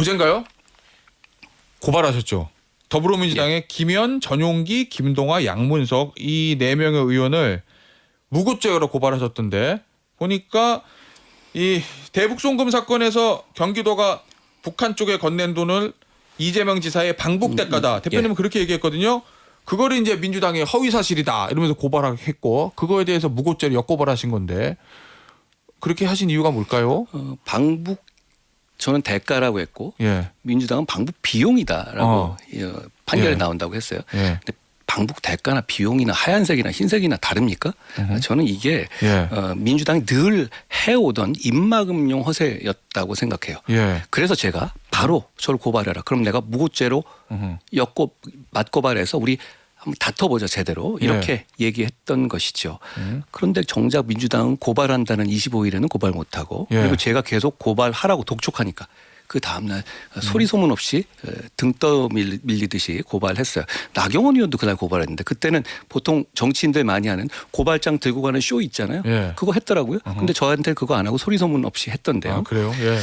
어젠가요? 고발하셨죠. 더불어민주당의 김현, 전용기, 김동아, 양문석 이 네 명의 의원을 무고죄로 고발하셨던데 보니까 이 대북 송금 사건에서 경기도가 북한 쪽에 건넨 돈을 이재명 지사의 방북 대가다. 대표님은 그렇게 얘기했거든요. 그거를 이제 민주당이 허위 사실이다 이러면서 고발했고 그거에 대해서 무고죄로 역고발하신 건데 그렇게 하신 이유가 뭘까요? 어, 방북 저는 대가라고 했고 예. 민주당은 방북 비용이다라고 어. 어, 판결에 예. 나온다고 했어요. 예. 근데 방북 대가나 비용이나 하얀색이나 흰색이나 다릅니까? 저는 이게 예. 어, 민주당이 늘 해오던 입막음용 허세였다고 생각해요. 예. 그래서 제가 바로 저를 고발해라. 그럼 내가 무고죄로 음흠. 엮고 맞고발해서 우리 한번 다퉈보자 제대로 이렇게 얘기했던 것이죠. 네. 음. 그런데 정작 민주당은 고발한다는 25일에는 고발 못하고 예. 그리고 제가 계속 고발하라고 독촉하니까 그 다음날 소리 소문 없이 에, 등 떠밀리듯이 고발했어요. 나경원 의원도 그날 고발했는데 그때는 보통 정치인들 많이 하는 고발장 들고 가는 쇼 있잖아요. 예. 그거 했더라고요. 근데 저한테 그거 안 하고 소리 소문 없이 했던데요. 아 그래요? 예.